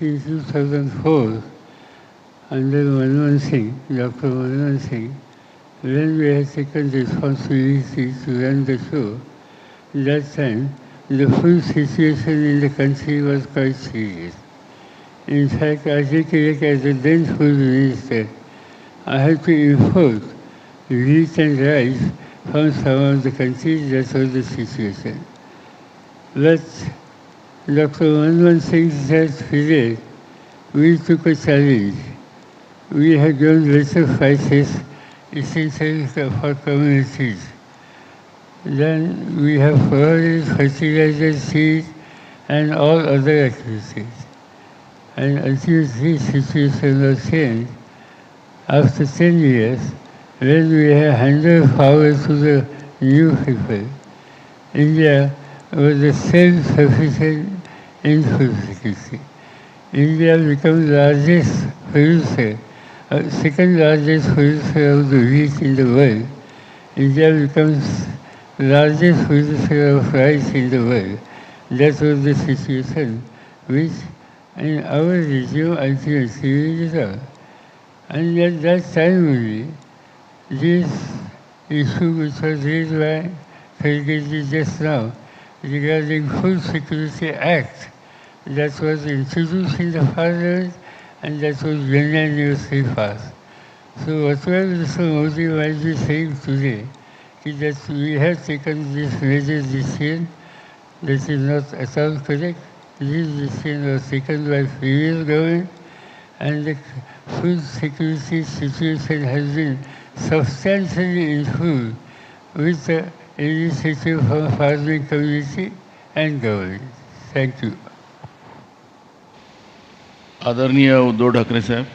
in 2004 under Manmohan Singh, Dr. Manmohan Singh, when we had taken responsibility to run the show, that time the food situation in the country was quite serious. In fact, I think like as the then food minister, I had to import wheat and rice from some of the countries, that was the situation. But Dr. Manmohan Singh said, Fidel, we took a challenge. We had grown lesser prices essentially for communities. Then we have provided fertilizer, seeds, and all other activities. And until this situation was changed, after 10 years, when we have handed power to the new people, India was a self-sufficient in. India becomes the largest producer, uh, second largest producer of the wheat in the world. India becomes largest producer of rice in the world. That was the situation which in our region ultimately resolved. And at that time only, this issue which was raised by Khargezi just now regarding Food Security Act that was introduced in the parliament and that was unanimously passed. So whatever Mr. Modi might be saying today is that we have taken this major decision that is not at all correct. This decision was taken by previous government and the food security situation has been substantially improved with the initiative from farming community and government. Thank you. आदरणीय उद्धव ठाकरे साहेब